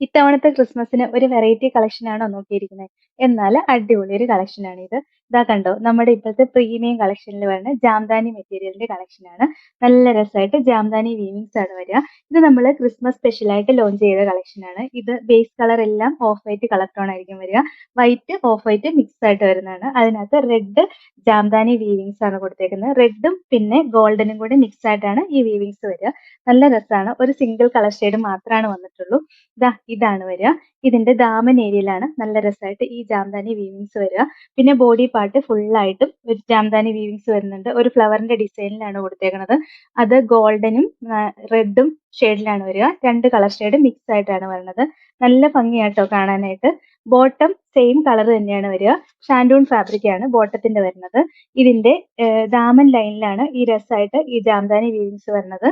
ഇത്തവണത്തെ ക്രിസ്മസിന് ഒരു വെറൈറ്റി കളക്ഷൻ ആണോ നോക്കിയിരിക്കുന്നത്? എന്നാൽ അടിപൊളി ഒരു കളക്ഷനാണ് ഇത് ഇതാ കണ്ടോ നമ്മുടെ ഇപ്പോഴത്തെ പ്രീമിയം കളക്ഷനിൽ വരുന്ന ജാംദാനി മെറ്റീരിയലിന്റെ കളക്ഷൻ ആണ്. നല്ല രസമായിട്ട് ജാംദാനി വീവിങ്സ് ആണ് വരിക. ഇത് നമ്മൾ ക്രിസ്മസ് സ്പെഷ്യൽ ആയിട്ട് ലോഞ്ച് ചെയ്ത കളക്ഷൻ ആണ്. ഇത് ബേസ് കളർ എല്ലാം ഓഫ് വൈറ്റ് കളർ ടോൺ ആയിരിക്കും വരിക. വൈറ്റ് ഓഫ് വൈറ്റ് മിക്സ് ആയിട്ട് വരുന്നതാണ്. അതിനകത്ത് റെഡ് ജാംദാനി വീവിങ്സ് ആണ് കൊടുത്തേക്കുന്നത്. റെഡും പിന്നെ ഗോൾഡനും കൂടി മിക്സ് ആയിട്ടാണ് ഈ വീവിങ്സ് വരിക. നല്ല രസമാണ്. ഒരു സിംഗിൾ കളർ ഷെയ്ഡ് മാത്രമാണ് വന്നിട്ടുള്ളൂ. ഇതാ ഇതാണ് വരിക. ഇതിന്റെ ദാമൻ ഏരിയയിലാണ് നല്ല രസമായിട്ട് ഈ ജാംദാനി വീവിങ്സ് വരിക. പിന്നെ ബോഡി പാർട്ട് ഫുള്ളായിട്ടും ഒരു ജാംദാനി വീവിങ്സ് വരുന്നുണ്ട്. ഒരു ഫ്ലവറിന്റെ ഡിസൈനിലാണ് കൊടുത്തേക്കുന്നത് അത് ഗോൾഡനും റെഡും ഷെയ്ഡിലാണ് വരിക. രണ്ട് കളർ ഷെയ്ഡ് മിക്സ് ആയിട്ടാണ് വരുന്നത് നല്ല ഭംഗിയാട്ടോ കാണാനായിട്ട്. ബോട്ടം സെയിം കളർ തന്നെയാണ് വരിക. ഷാൻഡൂൺ ഫാബ്രിക് ആണ് ബോട്ടത്തിന്റെ വരുന്നത്. ഇതിന്റെ ദാമൻ ലൈനിലാണ് ഈ രസമായിട്ട് ഈ ജാംദാനി വീവിങ്സ് വരുന്നത്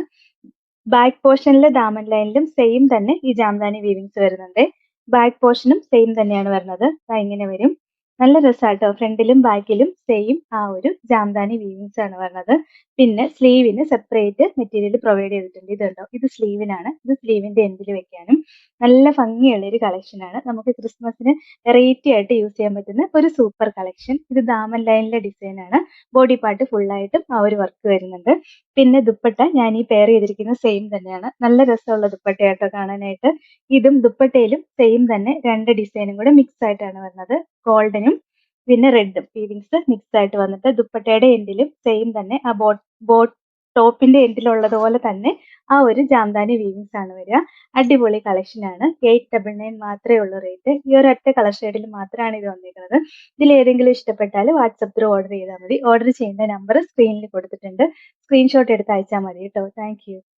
ബാക്ക് പോർഷനിലെ ദാമൻ ലൈനിലും സെയിം തന്നെ ഈ ജാംദാനി വീവിങ്സ് വരുന്നുണ്ട്. ബാക്ക് പോർഷനും സെയിം തന്നെയാണ് വരുന്നത് ഇങ്ങനെ വരും. നല്ല രസമാട്ടോ ഫ്രണ്ടിലും ബാക്കിലും സെയിം ആ ഒരു ജാംദാനി വീവിങ്സ് ആണ് വരുന്നത് പിന്നെ സ്ലീവിന് സെപ്പറേറ്റ് മെറ്റീരിയൽ പ്രൊവൈഡ് ചെയ്തിട്ടുണ്ട്. ഇതുണ്ടോ? ഇത് സ്ലീവിനാണ് ഇത് സ്ലീവിന്റെ എൻഡിൽ വെക്കാനും നല്ല ഭംഗിയുള്ള ഒരു കളക്ഷൻ ആണ്. നമുക്ക് ക്രിസ്മസിന് വെറൈറ്റി ആയിട്ട് യൂസ് ചെയ്യാൻ പറ്റുന്ന ഒരു സൂപ്പർ കളക്ഷൻ ഇത് ദാമൻ ലൈനിലെ ഡിസൈൻ ആണ്. ബോഡി പാർട്ട് ഫുൾ ആയിട്ടും ആ ഒരു വർക്ക് വരുന്നുണ്ട്. പിന്നെ ദുപ്പട്ട ഞാൻ ഈ പെയർ ചെയ്തിരിക്കുന്ന സെയിം തന്നെയാണ്. നല്ല രസമുള്ള ദുപ്പട്ടയാട്ടോ കാണാനായിട്ട്. ഇതും ദുപ്പട്ടയിലും സെയിം തന്നെ രണ്ട് ഡിസൈനും കൂടെ മിക്സ് ആയിട്ടാണ് വരുന്നത് ഗോൾഡനും പിന്നെ റെഡും. വീവിങ്സ് മിക്സ് ആയിട്ട് വന്നിട്ട് ദുപ്പട്ടയുടെ എൻഡിലും സെയിം തന്നെ. ആ ബോട്ട് ബോട്ട് ടോപ്പിന്റെ എൻഡിലുള്ളത് പോലെ തന്നെ ആ ഒരു ജാംദാനി വീവിങ്സ് ആണ് വരിക. അടിപൊളി കളക്ഷൻ ആണ്. എയ്റ്റ് ഡബിൾ നയൻ മാത്രമേ ഉള്ളൂ റേറ്റ് ഈ ഒരു ഒറ്റ കളർ ഷെയ്ഡിൽ മാത്രമാണ് ഇത് വന്നിരിക്കുന്നത്. ഇതിൽ ഏതെങ്കിലും ഇഷ്ടപ്പെട്ടാൽ വാട്സപ്പ് ത്രൂ ഓർഡർ ചെയ്താൽ മതി. ഓർഡർ ചെയ്യേണ്ട നമ്പർ സ്ക്രീനിൽ കൊടുത്തിട്ടുണ്ട്. സ്ക്രീൻഷോട്ട് എടുത്ത് അയച്ചാൽ മതി കേട്ടോ. താങ്ക്